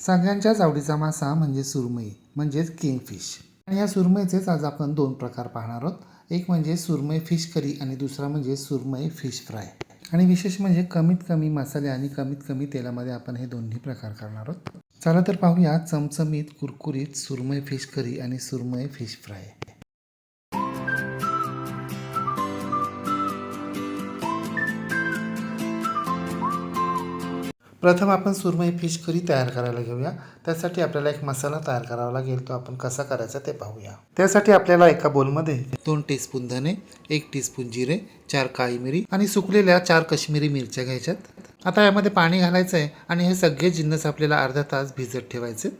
सगळ्यांच्याच आवडीचा मासा म्हणजे सुरमई म्हणजेच किंगफिश. आणि या सुरमईचेच आज आपण दोन प्रकार पाहणार आहोत. एक म्हणजे सुरमई फिश करी आणि दुसरा म्हणजे सुरमई फिश फ्राय. आणि विशेष म्हणजे कमीत कमी मसाले आणि कमीत कमी तेलामध्ये आपण हे दोन्ही प्रकार करणार आहोत. चला तर पाहूया चमचमीत कुरकुरीत सुरमई फिश करी आणि सुरमई फिश फ्राय. प्रथम आपण सुरमई फिश करी तयार करायला घेऊया. त्यासाठी आपल्याला एक मसाला तयार करावा लागेल. तो आपण कसा करायचा ते पाहूया. त्यासाठी आपल्याला एका बोलमध्ये दोन टीस्पून धने एक टीस्पून जिरे चार काळी मिरी आणि सुकलेल्या चार काश्मीरी मिरच्या घ्यायच्यात. आता यामध्ये पाणी घालायचं आहे आणि हे सगळे जिन्नस आपल्याला अर्धा तास भिजत ठेवायचे.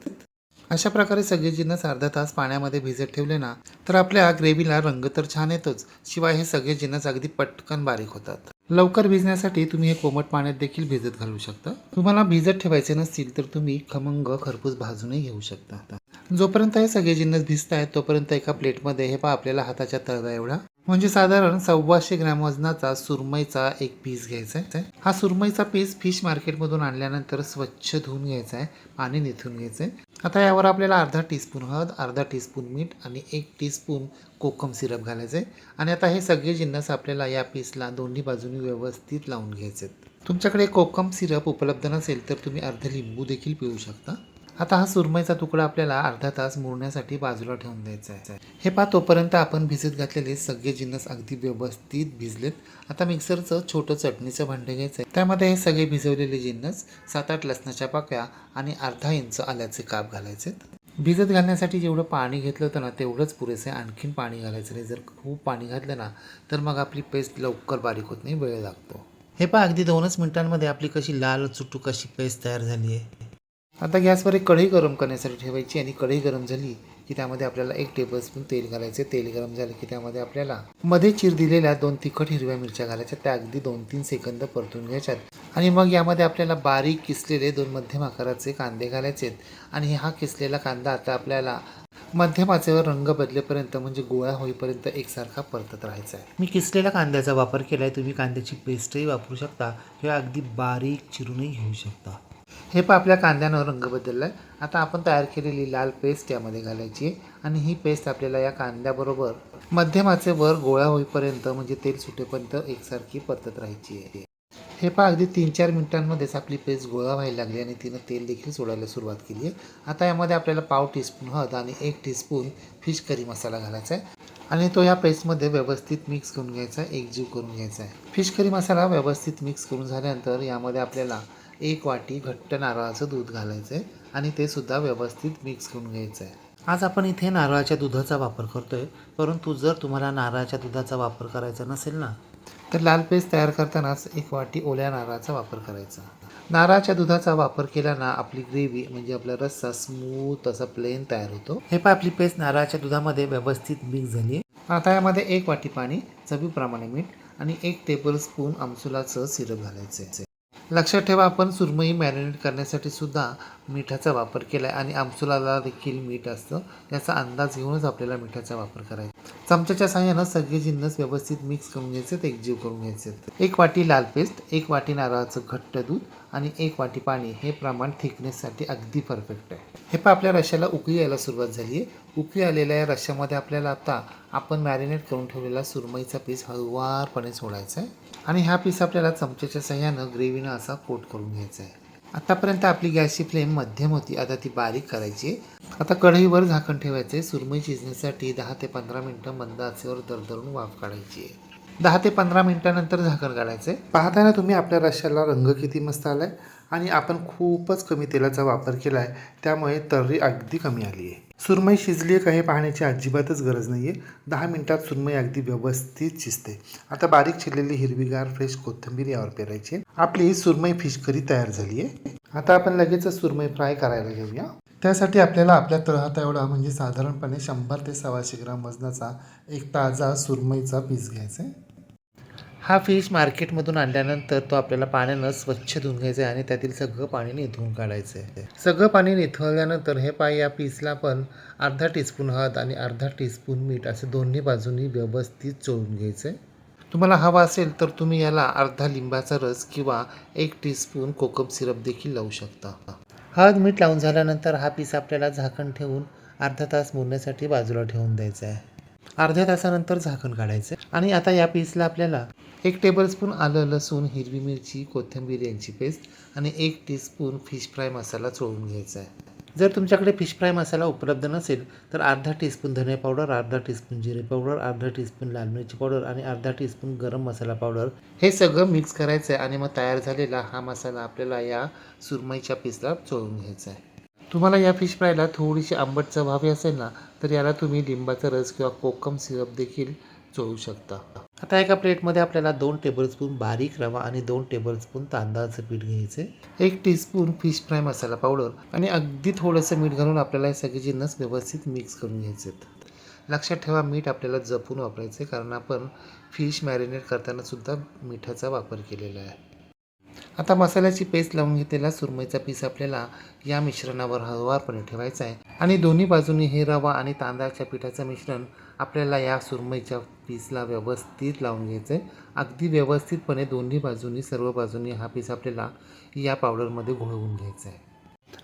अशा प्रकारे सगळे जिन्नस अर्धा तास पाण्यामध्ये भिजत ठेवले ना तर आपल्या ग्रेव्हीला रंग तर छान येतोच. शिवाय हे सगळे जिन्नस अगदी पटकन बारीक होतात. लवकर भिजण्यासाठी तुम्ही हे कोमट पाण्यात देखील भिजत घालू शकता. तुम्हाला भिजत ठेवायचे नसतील तर तुम्ही खमंग खरपूस भाजूनही घेऊ शकता जोपर्यंत हे सगळे जिन्नस भिजत आहेत तोपर्यंत एका प्लेटमध्ये हे पहा आपल्याला हाताच्या तळदा एवढा. म्हणजे साधारण सव्वाशे ग्रॅम वजनाचा सुरमईचा एक पीस घ्यायचा आहे. हा सुरमईचा पीस फिश मार्केटमधून आणल्यानंतर स्वच्छ धुवून घ्यायचा आहे पाणी निथून घ्यायचं आहे. आता यावर आपल्याला अर्धा टीस्पून हळद अर्धा टीस्पून मीठ आणि एक टीस्पून कोकम सिरप घालायचं आहे आणि आता हे सगळे जिन्नस आपल्याला या पीसला दोन्ही बाजूनी व्यवस्थित लावून घ्यायचे आहेत तुमच्याकडे कोकम सिरप उपलब्ध नसेल तर तुम्ही अर्ध लिंबू देखील पिऊ शकता. आता हा सुरमईचा तुकडा आपल्याला अर्धा तास मुरण्यासाठी बाजूला ठेवून द्यायचा आहे. हे पहा तोपर्यंत आपण भिजत घातलेले सगळे जिन्नस अगदी व्यवस्थित भिजलेत. आता मिक्सरचं छोटं चटणीचं भांडं घ्यायचं आहे. त्यामध्ये हे सगळे भिजवलेले जिन्नस सात आठ लसणाच्या पाकळ्या आणि अर्धा इंच आल्याचे काप घालायचे भिजत घालण्यासाठी जेवढं पाणी घेतलं होतं ना तेवढंच पुरेसे आणखीन पाणी घालायचं नाही. जर खूप पाणी घातलं ना तर मग आपली पेस्ट लवकर बारीक होत नाही वेळ लागतो. हे पहा अगदी दोनच मिनिटांमध्ये आपली कशी लाल चुटूक अशी पेस्ट तयार झाली आहे. आता गॅसवर एक कढई गरम करण्यासाठी ठेवायची आणि कढई गरम झाली की त्यामध्ये आपल्याला एक टेबलस्पून तेल घालायचे. तेल गरम झालं की त्यामध्ये आपल्याला मध्ये चिर दिलेल्या दोन तिखट हिरव्या मिरच्या घालायच्या. त्या अगदी दोन तीन सेकंद परतून घ्यायच्यात. आणि मग यामध्ये आपल्याला बारीक किसलेले दोन मध्यम आकाराचे कांदे घालायचे आणि हा किसलेला कांदा आता आपल्याला मध्यम आचेवर रंग बदलेपर्यंत म्हणजे गोळा होईपर्यंत एकसारखा परतत राहायचा आहे. मी किसलेल्या कांद्याचा वापर केला आहे तुम्ही कांद्याची पेस्टही वापरू शकता किंवा अगदी बारीक चिरूनही घेऊ शकता. हे पण आपल्या कांद्यानं रंग बदलला आहे आता आपण तयार केलेली लाल पेस्ट यामध्ये घालायची आहे. आणि ही पेस्ट आपल्याला या कांद्याबरोबर मध्यमाचे वर गोळा होईपर्यंत म्हणजे तेल सुटेपर्यंत एकसारखी परतत राहायची आहे. हे पहा अगदी तीन चार मिनिटांमध्येच आपली पेस्ट गोळा व्हायला लागली आणि तिनं तेल देखील सोडायला सुरुवात केली आहे. आता यामध्ये आपल्याला पाव टीस्पून हळद आणि एक टीस्पून फिश करी मसाला घालायचा आहे. आणि तो या पेस्टमध्ये व्यवस्थित मिक्स करून घ्यायचा आहे. एकजीव करून घ्यायचा आहे. फिश करी मसाला व्यवस्थित मिक्स करून झाल्यानंतर यामध्ये आपल्याला एक वाटी घट्ट नारळाचं दूध घालायचं आहे आणि ते सुद्धा व्यवस्थित मिक्स करून घ्यायचं आहे आज आपण इथे नारळाच्या दुधाचा वापर करतोय परंतु जर तुम्हाला नारळाच्या दुधाचा वापर करायचा नसेल ना तर लाल पेस्ट तयार करतानाच एक वाटी ओल्या नारळाचा वापर करायचा. नारळाच्या दुधाचा वापर केल्यानं आपली ग्रेव्ही म्हणजे आपला रस्सा स्मूथ असा प्लेन तयार होतो. हे पण आपली पेस्ट नारळाच्या दुधामध्ये व्यवस्थित मिक्स झाली आता यामध्ये एक वाटी पाणी चवीप्रमाणे मीठ आणि एक टेबल स्पून आमसुलाचं सिरप घालायचं आहे लक्षात ठेवा आपण सुरमई मॅरिनेट करण्यासाठी सुद्धा मिठाचा वापर केला आहे आणि आमसुलाला देखील मीठ असतं. याचा अंदाज घेऊनच आपल्याला मिठाचा वापर करायचा. चमच्याच्या साह्यानं सगळे जिन्नस व्यवस्थित मिक्स करून घ्यायचे एकजीव करून घ्यायचे एक वाटी लाल पेस्ट एक वाटी नारळाचं घट्ट दूध आणि एक वाटी पाणी हे प्रमाण थिकनेससाठी अगदी परफेक्ट आहे. हे पण आपल्या रश्याला उकळी यायला सुरुवात झाली आहे उकळी आलेल्या या रश्यामध्ये आपल्याला आता आपण मॅरिनेट करून ठेवलेला सुरमईचा पीस हळुवारपणे सोडायचा आहे. आणि हा पीस आपल्याला चमच्याच्या सहाय्यानं ग्रेव्हीनं असा कोट करून घ्यायचा आहे. आतापर्यंत आपली गॅसची फ्लेम मध्यम होती. आता ती बारीक करायची आता कढईवर झाकण ठेवायचे सुरमई शिजण्यासाठी दहा ते पंधरा मिनटं मंद आचेवर दरदरून वाफ काढायची आहे. दहा ते पंधरा मिनटानंतर झाकण काढायचं आहे पाहताना तुम्ही आपल्या रश्याला रंग किती मस्त आला आहे आणि आपण खूपच कमी तेलाचा वापर केला आहे त्यामुळे तर्री अगदी कमी आली आहे सुरमई शिजली आहे का हे पाहण्याची अजिबातच गरज नाही आहे दहा मिनिटात सुरमई अगदी व्यवस्थित शिजते. आता बारीक चिरलेली हिरवीगार फ्रेश कोथिंबीर यावर पेरायची आपली सुरमई फिश करी तयार झाली आहे आता आपण लगेच सुरमई फ्राय करायला घेऊया. त्यासाठी आपल्याला आपल्या तळहाता एवढा म्हणजे साधारणपणे शंभर ते सव्वाशे ग्राम वजनाचा एक ताजा सुरमईचा पीस घ्यायचा आहे. हा फिश मार्केटमधून आणल्यानंतर तो आपल्याला पाण्यानं स्वच्छ धुवून घ्यायचं आहे आणि त्यातील सगळं पाणी निथळून काढायचं आहे. सगळं पाणी निथळल्यानंतर हे पाय या पीसला पण अर्धा टीस्पून हळद आणि अर्धा टीस्पून मीठ असं दोन्ही बाजूनी व्यवस्थित चोळून घ्यायचं आहे तुम्हाला हवा असेल तर तुम्ही याला अर्धा लिंबाचा रस किंवा एक टीस्पून कोकम सिरप देखील लावू शकता. हळद मीठ लावून झाल्यानंतर हा पीस आपल्याला झाकण ठेवून अर्धा तास मुरण्यासाठी बाजूला ठेवून द्यायचा आहे. अर्ध्या तासानंतर झाकण काढायचं आणि आता या पीसला आपल्याला एक टेबलस्पून आलं लसूण हिरवी मिरची कोथिंबीर यांची पेस्ट आणि एक टीस्पून फिश फ्राय मसाला चोळून घ्यायचा आहे. जर तुमच्याकडे फिश फ्राय मसाला उपलब्ध नसेल तर अर्धा टीस्पून धने पावडर अर्धा टीस्पून जिरे पावडर अर्धा टीस्पून लाल मिरची पावडर आणि अर्धा टीस्पून गरम मसाला पावडर हे सगळं मिक्स करायचं आहे आणि मग तयार झालेला हा मसाला आपल्याला या सुरमईच्या पीसला चोळून घ्यायचा आहे. तुम्हाला या फिश फ्रायला थोडीशी आंबट चव हवी असेल ना तर याला तुम्ही लिंबाचा रस किंवा कोकम सिरप देखील चोळू शकता. आता एका प्लेटमध्ये आपल्याला दोन टेबलस्पून बारीक रवा आणि दोन टेबलस्पून तांदळाचं पीठ घ्यायचं एक teaspoon fish fry masala powder आणि अगदी थोडंसं मीठ घालून आपल्याला हे सगळे जिन्नस व्यवस्थित मिक्स करून घ्यायचे लक्षात ठेवा मीठ आपल्याला जपून वापरायचे कारण आपण फिश मॅरिनेट करताना सुद्धा मिठाचा वापर केलेला आहे. आता मसाल्याची पेस्ट लावून घेतलेला सुरमईचा पीस आपल्याला या मिश्रणावर हळवारपणे ठेवायचा आहे. आणि दोन्ही बाजूनी हे रवा आणि तांदळाच्या पिठाचं मिश्रण आपल्याला या सुरमईच्या पीसला व्यवस्थित लावून घ्यायचं आहे अगदी व्यवस्थितपणे दोन्ही बाजूनी सर्व बाजूनी हा पीस आपल्याला या पावडरमध्ये घोळवून घ्यायचा आहे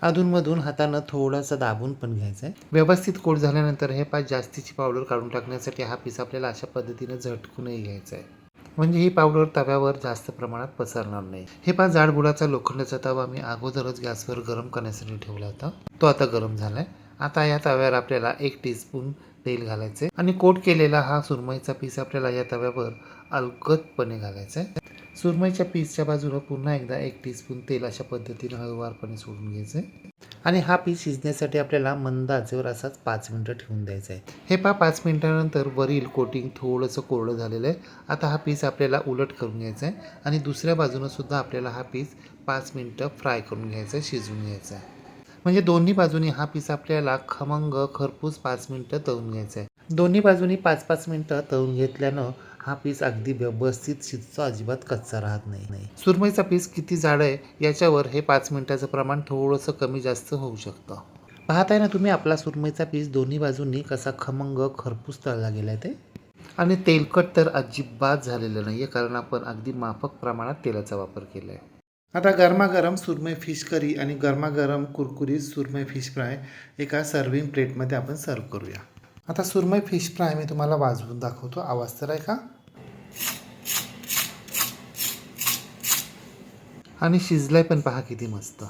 अधूनमधून हातानं थोडंसं दाबून पण घ्यायचं आहे व्यवस्थित कोट झाल्यानंतर हे पाच जास्तीची पावडर काढून टाकण्यासाठी हा पीस आपल्याला अशा पद्धतीनं झटकूनही घ्यायचा आहे म्हणजे ही पावडर तव्यावर जास्त प्रमाणात पसरणार नाही. हे पाच जाड बुडाचा लोखंडाचा तवा मी अगोदरच गॅसवर गरम करण्यासाठी ठेवला होता. तो आता गरम झालाय. आता या तव्यावर आपल्याला एक टीस्पून तेल घालायचे आणि कोट केलेला हा सुरमईचा पीस आपल्याला या तव्यावर अलगदपणे घालायचा आहे. सुरमईच्या पीसच्या बाजूला पुन्हा एकदा एक टीस्पून तेल अशा पद्धतीने हळूवारपणे सोडून घ्यायचं. आहे आणि हा पीस शिजण्यासाठी आपल्याला मंद आचेवर असाच पाच मिनटं ठेवून द्यायचा आहे. हे पा पाच मिनटानंतर वरील कोटिंग थोडंसं कोरडं झालेलं आहे. आता हा पीस आपल्याला उलट करून घ्यायचा आहे आणि दुसऱ्या बाजूनं सुद्धा आपल्याला हा पीस पाच मिनटं फ्राय करून घ्यायचा आहे शिजवून घ्यायचा आहे. म्हणजे दोन्ही बाजूनी हा पीस आपल्याला खमंग खरपूस पाच मिनटं तळून घ्यायचा आहे. दोन्ही बाजूनी पाच पाच मिनटं तळून घेतल्यानं हा पीस अगदी व्यवस्थित शिजतो अजिबात कच्चा राहत नाही. नाही. सुरमईचा पीस किती जाड आहे याच्यावर हे पाच मिनटाचं प्रमाण थोडंसं कमी जास्त होऊ शकतं. पाहताय ना तुम्ही आपला सुरमईचा पीस दोन्ही बाजूंनी कसा खमंग खरपूस तळला गेला आहे ते? आणि तेलकट तर अजिबात झालेलं नाही आहे कारण आपण अगदी माफक प्रमाणात तेलाचा वापर केला आहे आता गरमागरम सुरमई फिश करी आणि गरमागरम कुरकुरीत सुरमई फिश फ्राय एका सर्विंग प्लेटमध्ये आपण सर्व करूया. आता सुरमई फिश फ्राय मी तुम्हाला वाजवून दाखवतो. आवाज तर आहे का? आणि शिजलाय पण पहा किती मस्त.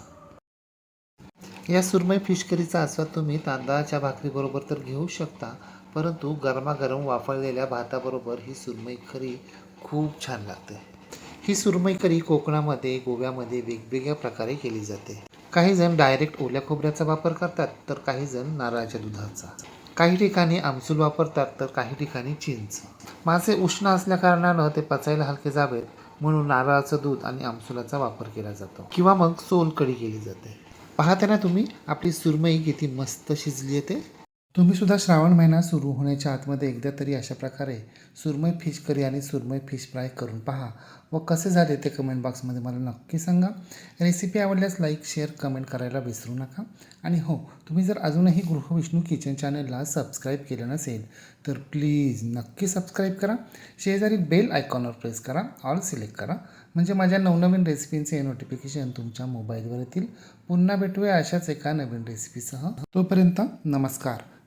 या सुरमई फिश करीचा आस्वाद तुम्ही तांदळाच्या भाकरीबरोबर तर घेऊ शकता परंतु गरमागरम वाफळलेल्या भाताबरोबर ही सुरमई करी खूप छान लागते. ही सुरमई करी कोकणामध्ये गोव्यामध्ये वेगवेगळ्या प्रकारे केली जाते. काही जण डायरेक्ट ओल्या खोबऱ्याचा वापर करतात तर काही जण नारळाच्या दुधाचा. काही ठिकाणी आमसूल वापरतात तर काही ठिकाणी चिंच. मासे उष्ण असल्याकारणानं ते पचायला हलके जावेत म्हणून नारळाचं दूध आणि आमसुलाचा वापर केला जातो. किंवा मग सोल कढी केली जाते. पाहताना तुम्ही आपली सुरमई किती मस्त शिजली आहे तुम्हीसुद्धा तुम्ही सुद्धा श्रावण महिना सुरू होण्याच्या आतमध्ये एकदा तरी अशा प्रकारे सुरमई फिश करी आणि सुरमई फिश फ्राय करून पहा व कसे झाले ते कमेंट बॉक्समध्ये मला नक्की सांगा. रेसिपी आवडल्यास लाईक शेअर कमेंट करायला विसरू नका. आणि हो तुम्ही जर अजूनही गृहविष्णू किचन चॅनलला सबस्क्राईब केलं नसेल तर प्लीज नक्की सबस्क्राईब करा. शेजारी बेल आयकॉनवर प्रेस करा ऑल सिलेक्ट करा. म्हणजे माझ्या नवनवीन रेसिपींचे नोटिफिकेशन तुमच्या मोबाईलवर येतील. पुन्हा भेटूया अशाच एका नवीन रेसिपीसह तोपर्यंत नमस्कार.